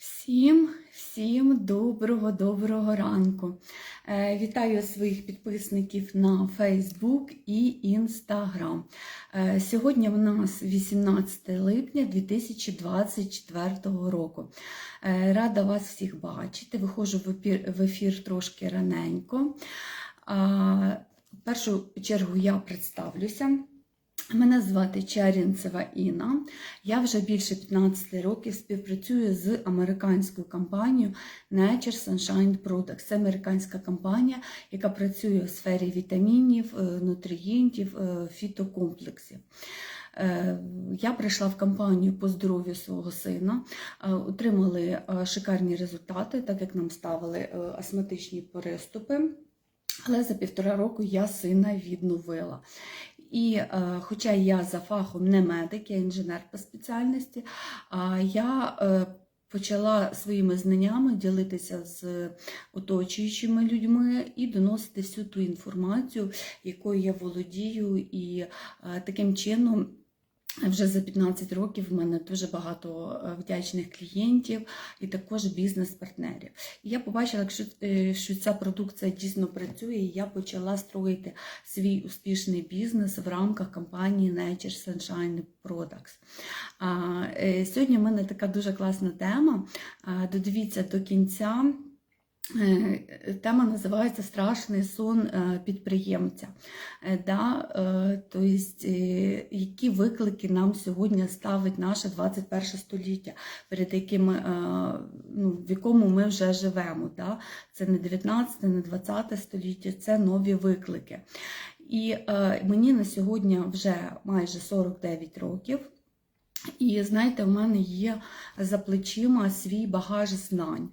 Всім, всім доброго, доброго ранку. Е, Вітаю своїх підписників на Facebook і Instagram. Е, Сьогодні в нас 18 липня 2024 року. Е, Рада вас всіх бачити. Виходжу в ефір, трошки раненько. В першу чергу я представлюся. Мене звати Черінцева Інна. Я вже більше 15 років співпрацюю з американською компанією Nature Sunshine Products. Це американська компанія, яка працює у сфері вітамінів, е, нутрієнтів, е, фітокомплексів. Е, Я прийшла в компанію по здоров'ю свого сина, отримали шикарні результати, так як нам ставили астматичні приступи. Але за півтора року я сина відновила. І е, хоча я за фахом не медик, я інженер по спеціальності, а я е, почала своїми знаннями ділитися з оточуючими людьми і доносити всю ту інформацію, якою я володію, і е, таким чином. Вже за 15 років в мене дуже багато е, вдячних клієнтів і також бізнес-партнерів. І я побачила, що, е, що ця продукція дійсно працює, і я почала строїти свій успішний бізнес в рамках компанії Nature Sunshine Products. Е, Сьогодні в мене така дуже класна тема. Додивіться до кінця. Е, Тема називається Страшний сон е, підприємця. Е, Да, е, тобто, е, які виклики нам сьогодні ставить наше 21 століття, перед яким, е, ну, в якому ми вже живемо. Да? Це не 19, не 20 століття, це нові виклики. І е, мені на сьогодні вже майже 49 років. І знаєте, в мене є за плечима свій багаж знань.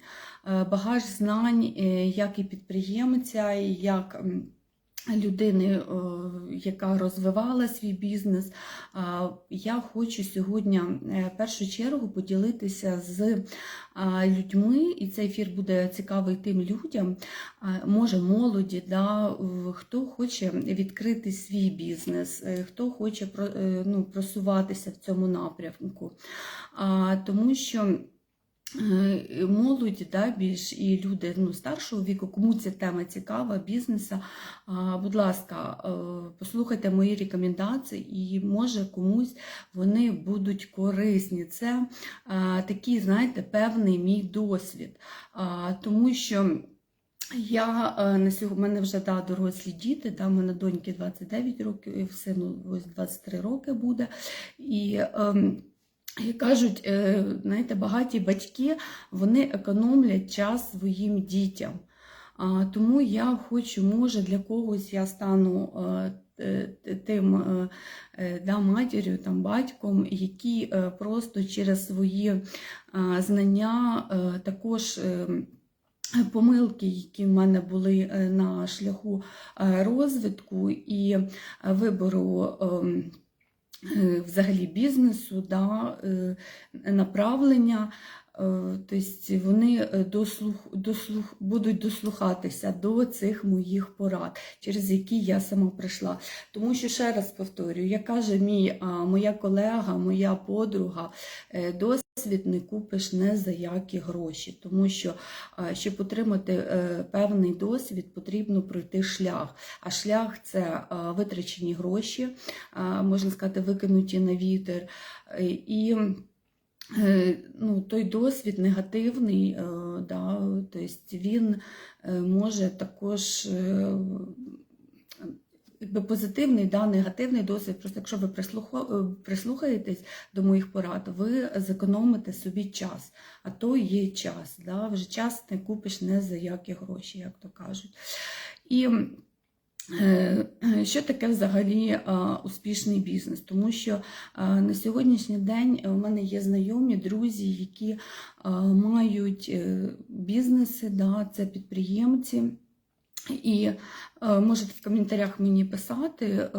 Е, Багаж знань е, як і підприємця, як людини, е, яка розвивала свій бізнес. Я хочу сьогодні е, в першу чергу поділитися з людьми, і цей ефір буде цікавий тим людям, може молоді, да, хто хоче відкрити свій бізнес, е, хто хоче е, ну, просуватися в цьому напрямку. Тому що е, молодь, да, більш і люди ну, старшого віку, кому ця тема цікава, бізнесу, а, будь ласка, е, послухайте мої рекомендації, і може комусь вони будуть корисні. Це а, такий, знаєте, певний мій досвід. Тому що. Я е, на сьогодні, мене вже да, дорослі діти, да, мене доньки 29 років, сину ось 23 роки буде. І ем, як кажуть, е, знаєте, багаті батьки вони економлять час своїм дітям. Тому я хочу, може, для когось я стану е, тим е, е, да, матір'ю, там, батьком, які просто через свої знання також. Помилки, які в мене були на шляху розвитку і вибору ем, взагалі бізнесу, да, е, направлення. Тобто вони е, дослух, дослух, будуть дослухатися до цих моїх порад, через які я сама прийшла. Тому що, ще раз повторюю, як каже мій, моя колега, моя подруга, е, досвід не купиш не за які гроші. Тому що, щоб отримати певний досвід, потрібно пройти шлях. А шлях це витрачені гроші, можна сказати, викинуті на вітер. І ну, той досвід негативний, е, да, тобто він е, може також. е, позитивний, да, негативний досвід. Просто якщо ви е, прислухаєтесь до моїх порад, ви зекономите собі час. А то є час. Да? Вже час не купиш не за які гроші, як то кажуть. І е, що таке взагалі е, успішний бізнес? Тому що е, на сьогоднішній день у мене є знайомі, друзі, які е, мають е, бізнеси, да, це підприємці. І е, можете в коментарях мені писати е,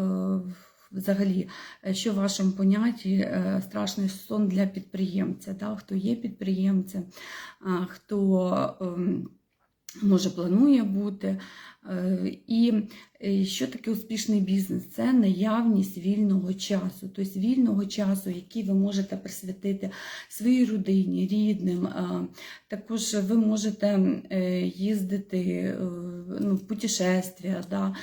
взагалі, е, що в вашому понятті е, страшний сон для підприємця, да? хто є підприємцем, хто ем, може планує бути. Е, І Е, Що таке успішний бізнес? Це наявність вільного часу, тобто вільного часу, який ви можете присвятити своїй родині, рідним. Також ви можете е, їздити е, ну, в путешествия. Да?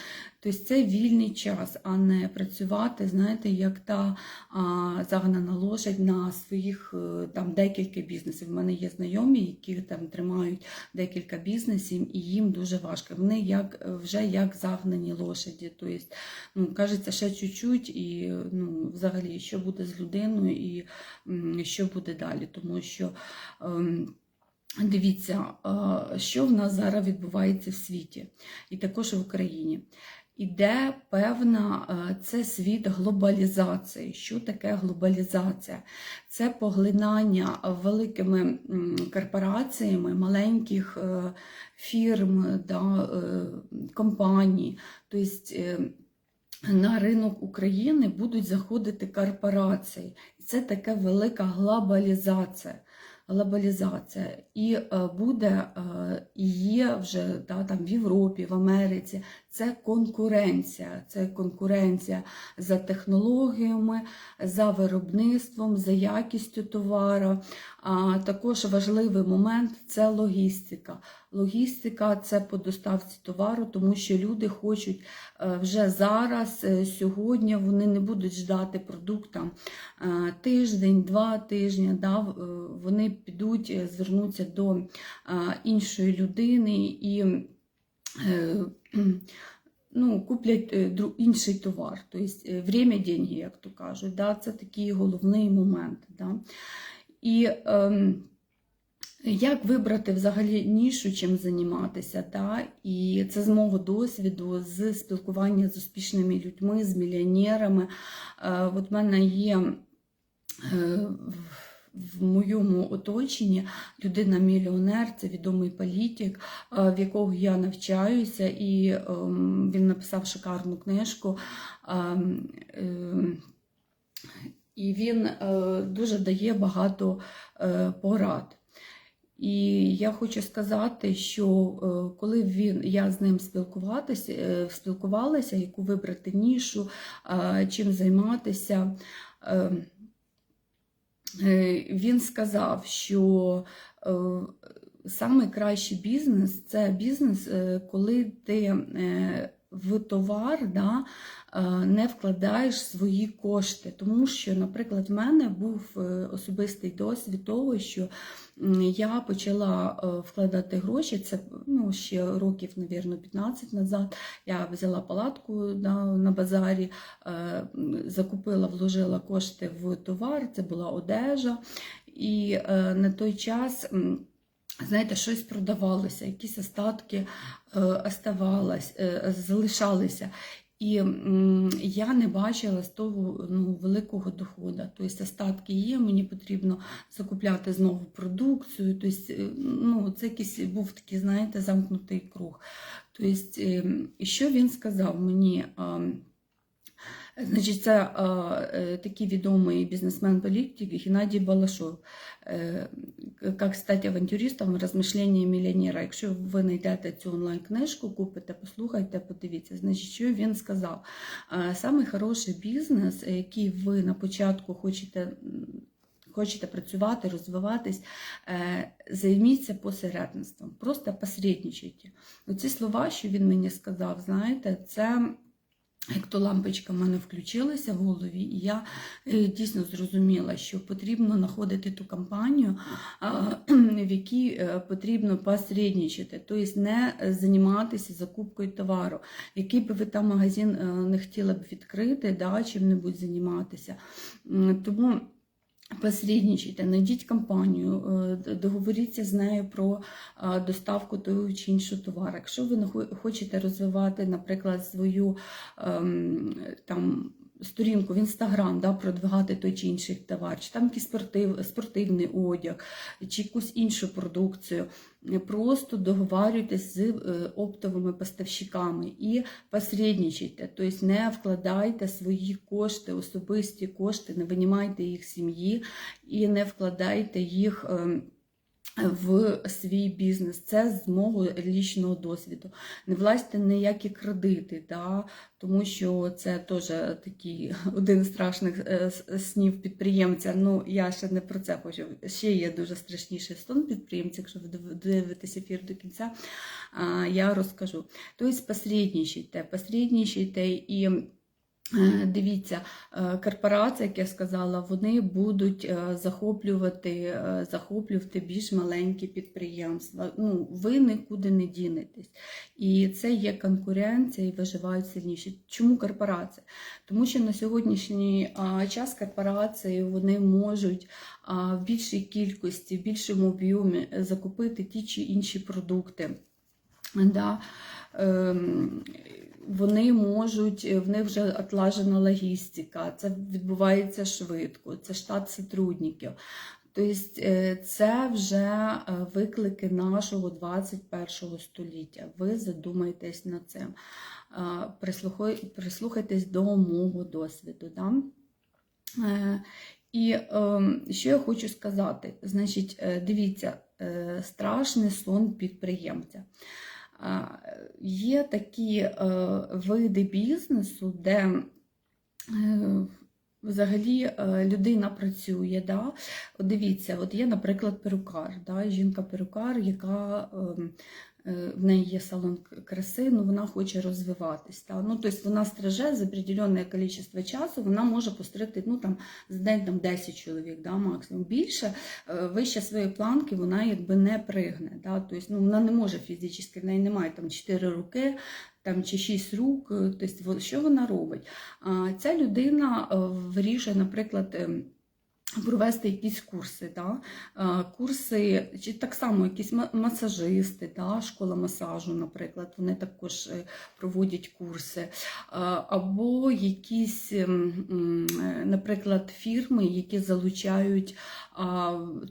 Тобто це вільний час, а не працювати, знаєте, як та а, загнана лошадь на своїх е, там декілька бізнесів. У мене є знайомі, які там тримають декілька бізнесів, і їм дуже важко. Вони як е, вже як загнані лошаді. Тобто, ну, кажеться, ще чуть-чуть, і ну, взагалі, що буде з людиною, і що буде далі. Тому що. ем, Дивіться, що в нас зараз відбувається в світі, і також в Україні. Іде певна, е, це світ глобалізації. Що таке глобалізація? Це поглинання великими корпораціями маленьких е, фірм, да, е, компаній. Тобто на ринок України будуть заходити корпорації. Це така велика глобалізація. Глобалізація. І буде, і є вже да, там, в Європі, в Америці. Це конкуренція. Це конкуренція за технологіями, за виробництвом, за якістю товару. А також важливий момент це логістика. Логістика це по доставці товару, тому що люди хочуть е, вже зараз, е, сьогодні, вони не будуть ждати продукт е, тиждень, два тижні. Да, вони підуть, звернуться до іншої людини і ну, куплять е, інший товар. Тобто е, время деньги, як то кажуть. Да, це такий головний момент. Да. І ем, як вибрати взагалі нішу, чим займатися? Да? І це з мого досвіду, з спілкування з успішними людьми, з мільйонерами. Е, от в мене є е, в- моєму оточенні людина-мільйонер, це відомий політик, е, в якого я навчаюся, і ем, він написав шикарну книжку. ем, ем, І він е, дуже дає багато е, порад. І я хочу сказати, що коли він, я з ним спілкуватися, спілкувалася, яку вибрати нішу, чим займатися, він сказав, що е, Саме кращий бізнес це бізнес, е, коли ти е, в товар да, е, не вкладаєш свої кошти. Тому що, наприклад, в мене був е, особистий досвід того, що я почала е, вкладати гроші. Це ну, ще років, мабуть, 15 назад. Я взяла палатку да, на базарі, закупила, вложила кошти в товар, це була одежа. І на той час. Знаєте, щось продавалося, якісь остатки е, е, залишалися. І я не бачила з того ну, великого доходу. Тобто остатки є, мені потрібно закупляти знову продукцію. Тобто, е, ну, це якийсь був такий, знаєте, замкнутий круг. Тобто, е, що він сказав мені? Значить, це е, е, такий відомий бізнесмен-політик Геннадій Балашов. Е, як стати авантюристом, розмишлення мільйонера. Якщо ви знайдете цю онлайн-книжку, купите, послухайте, подивіться, значить, що він сказав. Е, Самий хороший бізнес, який ви на початку хочете. Хочете працювати, розвиватись, е, займіться посередництвом, просто посередничайте. Оці слова, що він мені сказав, знаєте, це як то лампочка в мене включилася в голові, і я е, дійсно зрозуміла, що потрібно знаходити ту компанію, в якій е, потрібно посередничати, тобто не займатися закупкою товару. Який би ви там магазин е, не хотіли б відкрити, да, чим-небудь займатися. Тому посередничайте, знайдіть компанію, е, договоріться з нею про доставку того чи іншого товару. Якщо ви хочете розвивати, наприклад, свою ем, там. Сторінку в інстаграм, да, продвигати той чи інший товар, чи там якийсь спортив, спортивний одяг, чи якусь іншу продукцію. Просто договарюйтесь з е, оптовими поставщиками і посередничайте. Тобто не вкладайте свої кошти, особисті кошти, не винімайте їх сім'ї і не вкладайте їх. В свій бізнес. Це з мого лічного досвіду. Не влазьте ніякі кредити, да? тому що це теж такий один з страшних е, снів підприємця. Ну, я ще не про це хочу. Ще є дуже страшніший сон підприємця, якщо ви див- дивитесь ефір до кінця, я розкажу. Тобто посередничайте, посередничайте і. Е, Дивіться, е, корпорації, як я сказала, вони будуть е, захоплювати, захоплювати більш маленькі підприємства. Ну, ви нікуди не дінетесь. І це є конкуренція і виживають сильніші. Чому корпорація? Тому що на сьогоднішній час корпорації вони можуть в більшій кількості, в більшому об'ємі закупити ті чи інші продукти. Да. Вони можуть, в них вже отлажена логістика, це відбувається швидко, це штат сотрудників. Тобто е, це вже е, виклики нашого 21 століття. Ви задумайтесь над цим. Е, Прислухайтесь до мого досвіду. Да? Е, І ем, що я хочу сказати? Значить, е, дивіться, е, страшний сон підприємця. Є такі е, види бізнесу, де е, взагалі е, людина працює. Да? Дивіться, от є, наприклад, перукар, да? жінка-перукар, яка ем, в неї є салон краси, ну вона хоче розвиватись. Да? Ну, тобто вона стриже за определенне кількість часу, вона може постригти ну, там, за день там, 10 чоловік, да, максимум. Більше е, вище своєї планки вона якби не пригне. Да? Тобто, ну, вона не може фізично, в неї немає там 4 руки там, чи 6 рук. е, Тобто, що вона робить? А, Ця людина е, вирішує, наприклад, ем, провести якісь курси. Да? Е, Курси, чи так само якісь масажисти, да? школа масажу, наприклад, вони також е, проводять курси. Е, Або якісь, ем, наприклад, фірми, які залучають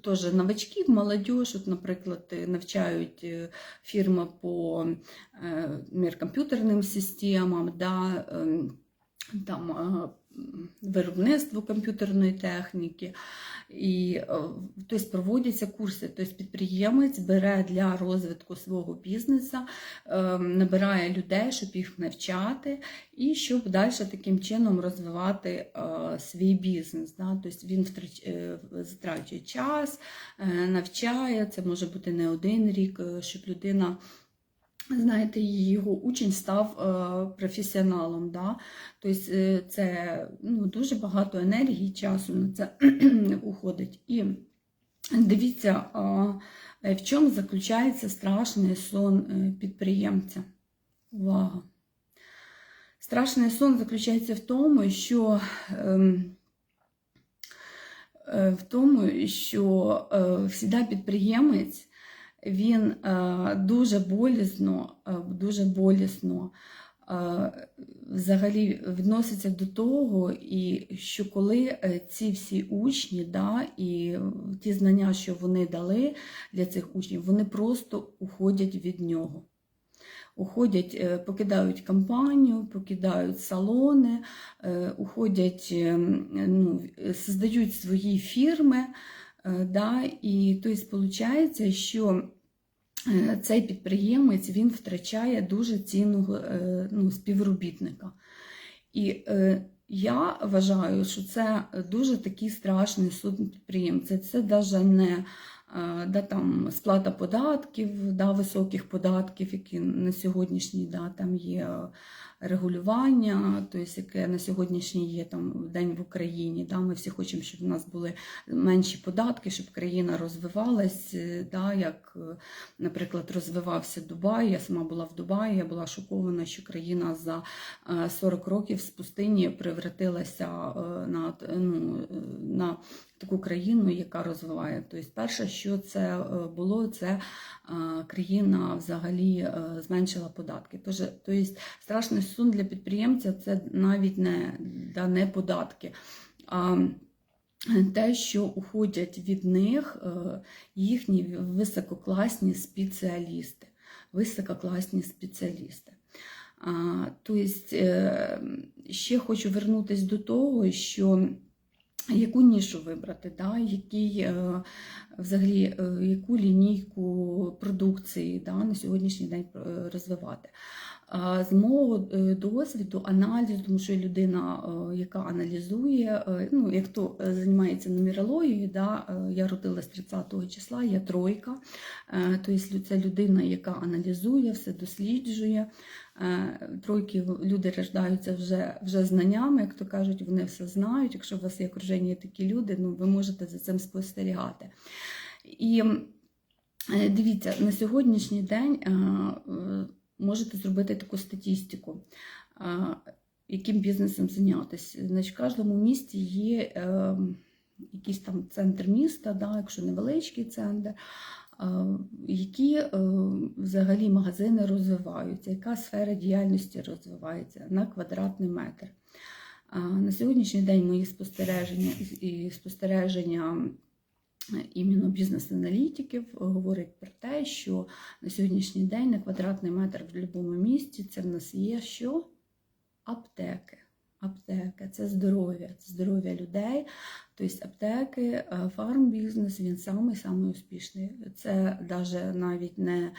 теж новачків, молодь, от, наприклад, навчають фірма по е, комп'ютерним системам, да, ем, там, виробництво комп'ютерної техніки. І е, тобто, проводяться курси. Тобто, підприємець бере для розвитку свого бізнесу, е, набирає людей, щоб їх навчати, і щоб далі таким чином розвивати е, свій бізнес. Тобто він затрачує час, навчає, це може бути не один рік, щоб людина. Знаєте, його учень став е, професіоналом. Да? Тобто е, це ну, дуже багато енергії, часу на це уходить. І дивіться, е, в чому заключається страшний сон підприємця. Увага! Страшний сон заключається в тому, що ем, в тому, що всіда підприємець він е, дуже болісно, е, дуже болісно е, взагалі відноситься до того, і що коли ці всі учні, да, і ті знання, що вони дали для цих учнів, вони просто уходять від нього. Уходять, покидають компанію, покидають салони, уходять, ну, создають свої фірми. Да, і тобто, виходить, що цей підприємець він втрачає дуже цінного е, ну, співробітника. І е, я вважаю, що це дуже такий страшний суд підприємця. Це навіть не е, да, там, сплата податків, да, високих податків, які на сьогоднішній да, там є е, регулювання, тобто, яке на сьогоднішній є там день в Україні. Да, ми всі хочемо, щоб в нас були менші податки, щоб країна розвивалась, е, да, як, е, наприклад, розвивався Дубай. Я сама була в Дубаї, я була шокована, що країна за е, 40 років з пустині превратилася е, на, ну, е, на таку країну, яка розвиває. Тобто, перше, що це е, було, це е, країна взагалі е, зменшила податки. Тож, тобто, страшний сум для підприємця це навіть не, да, не податки. А те, що уходять від них їхні висококласні спеціалісти. Висококласні спеціалісти. Тобто, ще хочу вернутися до того, що яку нішу вибрати, да, який, е, взагалі, е, яку лінійку продукції да, на сьогоднішній день е, розвивати. А З мого е, досвіду, аналізу, тому що людина, е, яка аналізує, е, ну, як хто е, займається нумерологією, да, е, я родилась 30 числа, я тройка, Е, тобто це людина, яка аналізує, все досліджує. Е, Тройки люди рождаються вже, вже знаннями, як то кажуть, вони все знають. Якщо у вас є окруження такі люди, ну, ви можете за цим спостерігати. І е, дивіться, на сьогоднішній день е, е, можете зробити таку статистику, е, яким бізнесом зайнятися. Значить, в кожному місті є е, якийсь там центр міста, да, якщо невеличкий центр, які е, взагалі магазини розвиваються, яка сфера діяльності розвивається на квадратний метр. На сьогоднішній день мої спостереження і спостереження іменно бізнес-аналітиків говорять про те, що на сьогоднішній день на квадратний метр в будь-якому місті це в нас є що? Аптеки. Аптеки це здоров'я, це здоров'я людей. Тобто аптеки, е, фармбізнес, він самий самий успішний. Це навіть навіть не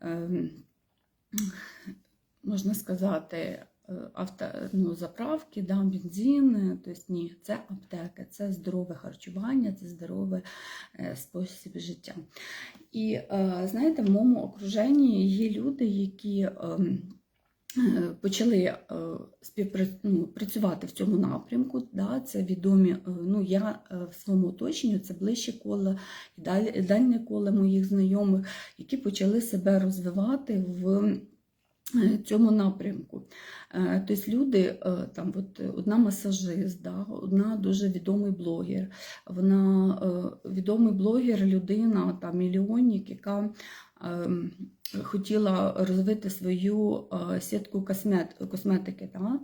ем, можна сказати. Е, Авто, ну, заправки, да, бензин, тобто ні, це аптека, це здорове харчування, це здоровий е, спосіб життя. І е, знаєте, в моєму окруженні є люди, які ем, е, почали е, співпра- ну, в цьому напрямку. Да, це відомі, е, ну, я е, в своєму оточенні, це ближче коло і даль- і дальнє коло моїх знайомих, які почали себе розвивати в е, цьому напрямку. Е, Тобто люди, е, там от одна масажист, да, одна дуже відомий блогер, вона е, відомий блогер, людина, там, мільйонник, яка ем, хотіла розвити свою е, сітку космет, косметики. Да?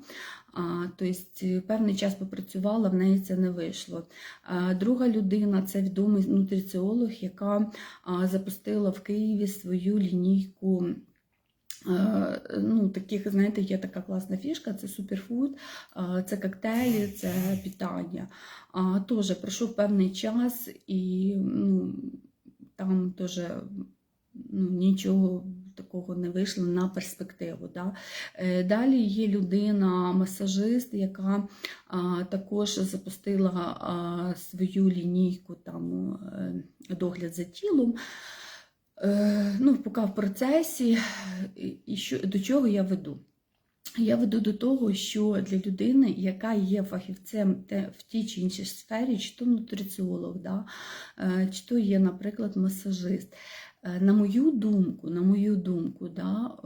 Тобто певний час попрацювала, в неї це не вийшло. Друга людина це відомий нутриціолог, яка запустила в Києві свою лінійку. Е, Ну, таких, знаєте, є така класна фішка, це суперфуд, е, це коктейлі, це питання. Теж пройшов певний час і ну, там теж ну, нічого такого не вийшло на перспективу. Да? Е, Далі є людина, масажист, яка також запустила свою лінійку там, догляд за тілом. Е, ну, поки в процесі, і- що, до чого я веду? Я веду до того, що для людини, яка є фахівцем в тій чи іншій сфері, чи то нутриціолог, да, е, чи то є, наприклад, масажист. Е, На мою думку, на мою думку, да,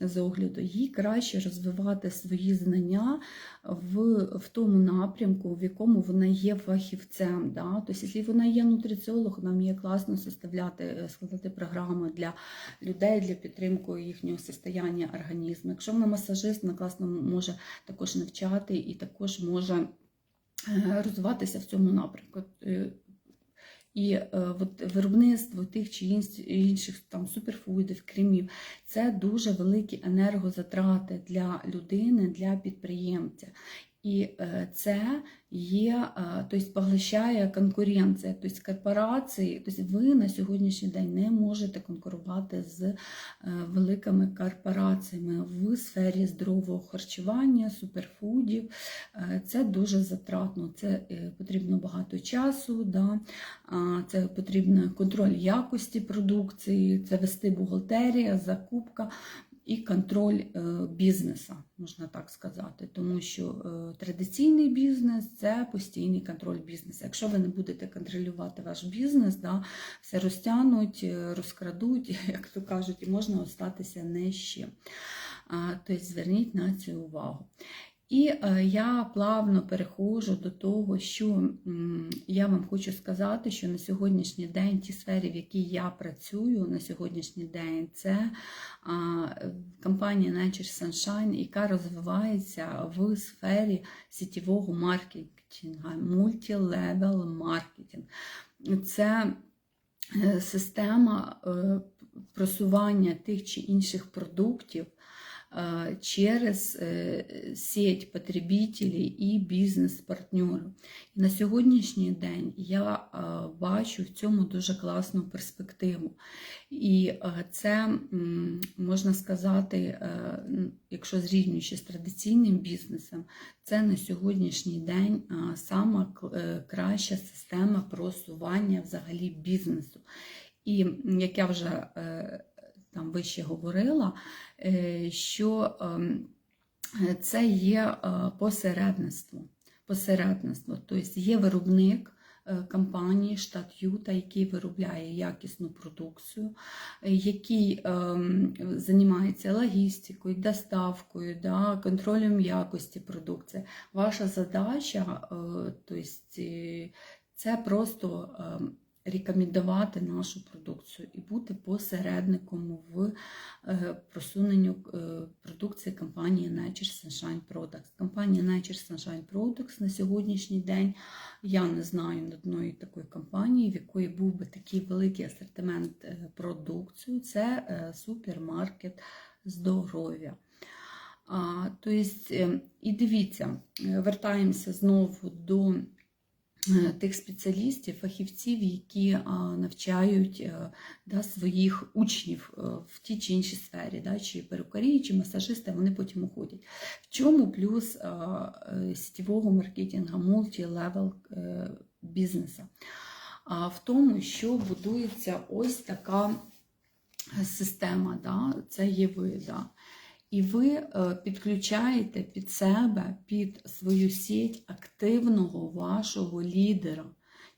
е, з огляду, їй краще розвивати свої знання в, в тому напрямку, в якому вона є фахівцем. Да? Тобто, якщо вона є нутриціолог, вона вміє класно составляти, е, складати програми для людей для підтримки їхнього состояння організму. Якщо вона масажист, вона класно може також навчати і також може е, розвиватися в цьому напрямку. І е, от виробництво тих чи ін- інших там суперфудів, кремів це дуже великі енергозатрати для людини, для підприємця. І е, це є, е, тобто поглощає конкуренція, тобто корпорації, тобто ви на сьогоднішній день не можете конкурувати з е, великими корпораціями в сфері здорового харчування, суперфудів. Це дуже затратно, це потрібно багато часу, да? це потрібно контроль якості продукції, це вести бухгалтерія, закупка і контроль е, бізнесу, можна так сказати. Тому що е, традиційний бізнес це постійний контроль бізнесу. Якщо ви не будете контролювати ваш бізнес, да, все розтягнуть, е, розкрадуть, як то кажуть, і можна остатися не ще. Тобто зверніть на це увагу. І е, я плавно переходжу до того, що я вам хочу сказати, що на сьогоднішній день ті сфері, в якій я працюю на сьогоднішній день, це компанія Nature Sunshine, яка розвивається в сфері сітєвого маркетингу, мультилевел маркетинг. Це е, система е, просування тих чи інших продуктів через э, сеть потребителей і бізнес-партнерів. На сьогоднішній день я е, бачу в цьому дуже класну перспективу. І е, це можна сказати, е, якщо зрівнюючи з традиційним бізнесом, це на сьогоднішній день е, сама е, краща система просування взагалі бізнесу. І як я вже е, там вище говорила, е, що ем, це є е, посередництво. посередництво. Тобто є виробник е, компанії штат Юта, який виробляє якісну продукцію, який ем, займається логістикою, доставкою, да, контролем якості продукції. Ваша задача, тобто, це просто ем, рекомендувати нашу продукцію і бути посередником в е, просуненню е, продукції компанії Nature Sunshine Products. Компанія Nature Sunshine Products на сьогоднішній день я не знаю одної такої компанії, в якої був би такий великий асортимент е, продукції. Це супермаркет здоров'я. Тобто, і дивіться, вертаємося знову до тих спеціалістів, фахівців, які навчають е, да, своїх учнів е, в тій чи іншій сфері, да, чи перукарі, чи масажисти, вони потім уходять. В чому плюс е, сітєвого маркетингу, мультілевел е, бізнесу? В тому, що будується ось така система, да, це є ви. Да. І ви е, підключаєте під себе, під свою сеть активного вашого лідера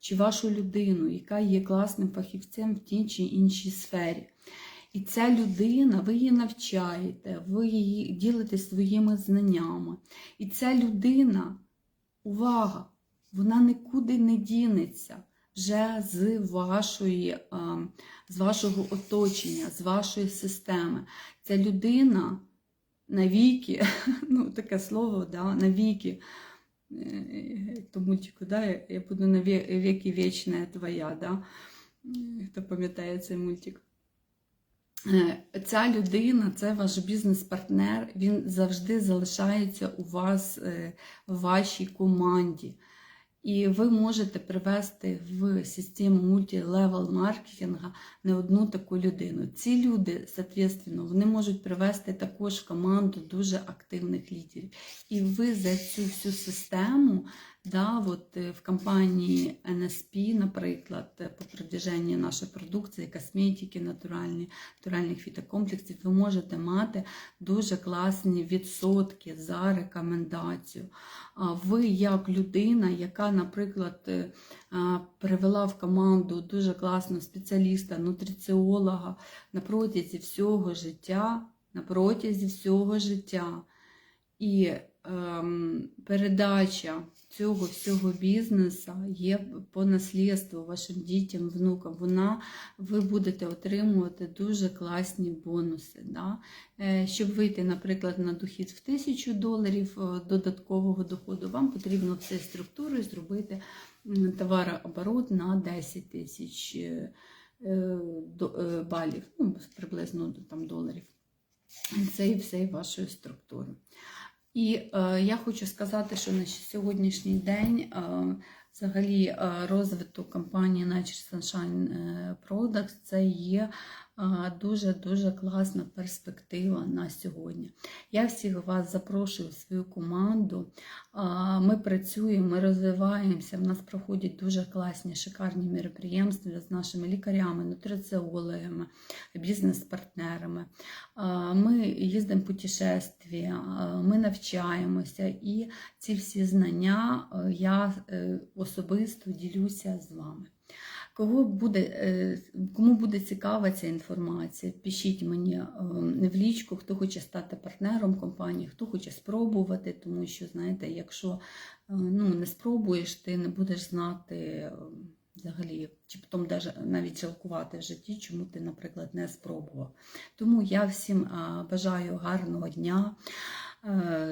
чи вашу людину, яка є класним фахівцем в тій чи іншій сфері. І ця людина, ви її навчаєте, ви її ділите своїми знаннями. І ця людина, увага, вона нікуди не дінеться вже з вашої, е, з вашого оточення, з вашої системи. Ця людина навіки, ну таке слово, да, навіки, е, то мультику, да, я буду на веки вічна твоя, да, хто пам'ятає цей мультик. Е, Ця людина, це ваш бізнес-партнер, він завжди залишається у вас е, в вашій команді. І ви можете привести в систему мультилевел маркетинга не одну таку людину. Ці люди, соответственно, вони можуть привести також команду дуже активних лідерів. І ви за цю всю систему, да, от е, в компанії NSP, наприклад, по продвіженню нашої продукції, косметики, натуральні, натуральних фітокомплексів, ви можете мати дуже класні відсотки за рекомендацію. А ви, як людина, яка, наприклад, е, привела в команду дуже класного спеціаліста, нутриціолога на протязі всього життя, на протязі всього життя. І ем, передача цього всього бізнесу є по наслідству вашим дітям, внукам. Вона ви будете отримувати дуже класні бонуси. Да? Е, Щоб вийти, наприклад, на дохід в 1000 доларів е, додаткового доходу, вам потрібно все структурою зробити товарооборот на 10 тисяч е, балів, ну, приблизно там, доларів. Це і все вашої структури. І е, я хочу сказати, що на сьогоднішній день е, взагалі е, розвиток компанії Nature Sunshine е, Products це є дуже-дуже класна перспектива на сьогодні. Я всіх вас запрошую в свою команду. Ми працюємо, ми розвиваємося. В нас проходять дуже класні, шикарні мероприємства з нашими лікарями, нутриціологами, бізнес-партнерами. Ми їздимо в путешествия, ми навчаємося, і ці всі знання е, я е, особисто ділюся з вами. Кого буде, е, кому буде цікава ця інформація, пишіть мені е, в лічку, хто хоче стати партнером компанії, хто хоче спробувати, тому що, знаєте, якщо е, ну, не спробуєш, ти не будеш знати взагалі, чи потім навіть жалкувати в житті, чому ти, наприклад, не спробував. Тому я всім бажаю гарного дня,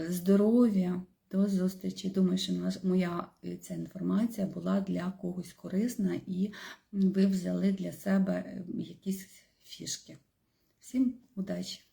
здоров'я. До зустрічі. Думаю, що моя е, ця інформація була для когось корисна і ви взяли для себе е, якісь фішки. Всім удачі!